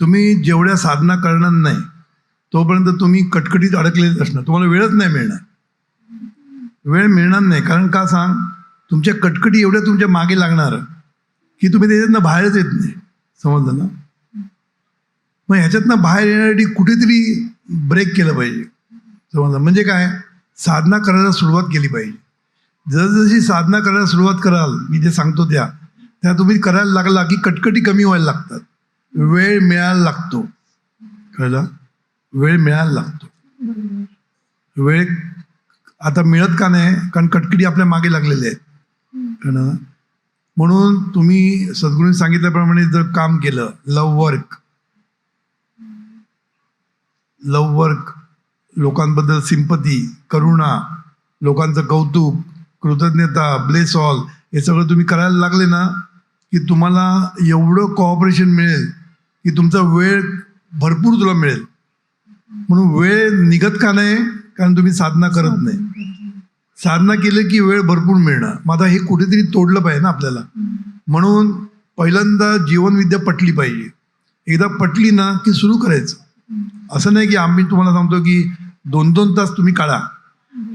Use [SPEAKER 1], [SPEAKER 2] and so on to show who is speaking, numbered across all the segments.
[SPEAKER 1] तुम्ही जेवढ्या साधना करणार नाही तोपर्यंत तुम्ही कटकटीत अडकलेच असणार. तुम्हाला वेळच नाही मिळणार. वेळ मिळणार नाही. कारण का सांग? तुमच्या कटकटी एवढ्या तुमच्या मागे लागणार की तुम्ही त्याच्यातनं बाहेरच येत नाही. समजलं ना? मग ह्याच्यातनं बाहेर येण्यासाठी कुठेतरी ब्रेक केलं पाहिजे. समजलं? म्हणजे काय? साधना करायला सुरुवात केली पाहिजे. जसजशी साधना करायला सुरुवात कराल मी जे सांगतो त्या त्या तुम्ही करायला लागला की कटकटी कमी व्हायला लागतात. वेळ मिळायला लागतो. कळलं? वेळ मिळायला लागतो. वेळ आता मिळत का नाही? कारण कटकटी आपल्या मागे लागलेले आहेत. कळलं? ना? म्हणून तुम्ही सद्गुरूंनी सांगितल्याप्रमाणे जर काम केलं लव वर्क लव वर्क लोकांबद्दल सिंपती करुणा लोकांचं कौतुक कृतज्ञता ब्लेस ऑल हे सगळं तुम्ही करायला लागले ना की तुम्हाला एवढं कॉपरेशन मिळेल की तुमचा वेळ भरपूर तुला मिळेल. म्हणून वेळ निघत का नाही? कारण तुम्ही साधना करत नाही. साधना केली की वेळ भरपूर मिळणार. मग आता हे कुठेतरी तोडलं पाहिजे ना आपल्याला. म्हणून पहिल्यांदा जीवनविद्या पटली पाहिजे. एकदा पटली ना की सुरू करायचं. असं नाही की आम्ही तुम्हाला सांगतो की दोन दोन तास तुम्ही काढा.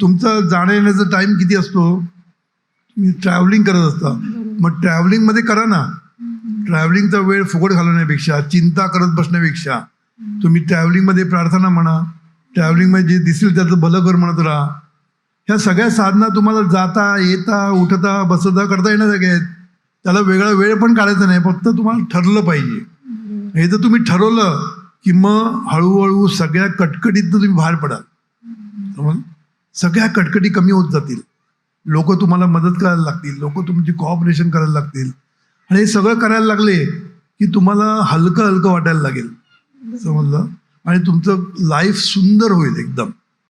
[SPEAKER 1] तुमचा जाण्या येण्याचा टाईम किती असतो? तुम्ही ट्रॅव्हलिंग करत असता. मग ट्रॅव्हलिंगमध्ये करा ना. ट्रॅव्हलिंगचा वेळ फुकट घालवण्यापेक्षा चिंता करत बसण्यापेक्षा तुम्ही ट्रॅव्हलिंगमध्ये प्रार्थना म्हणा ट्रॅव्हलिंगमध्ये जे दिसेल त्याचं भलं कर म्हणत राहा. ह्या सगळ्या साधना तुम्हाला जाता येता उठता बसता करता येण्यासारख्या आहेत. त्याला वेगळा वेळ पण काढायचा नाही फक्त तुम्हाला ठरलं पाहिजे. हे जर तुम्ही ठरवलं की मग हळूहळू सगळ्या कटकटीत तुम्ही बाहेर पडाल. सगळ्या कटकटी कमी होत जातील. लोक तुम्हाला मदत करायला लागतील लोक तुमची कॉपरेशन करायला लागतील. आणि हे सगळं करायला लागले की तुम्हाला हलकं हलकं वाटायला लागेल. समजलं आणि तुमचं लाईफ सुंदर होईल एकदम.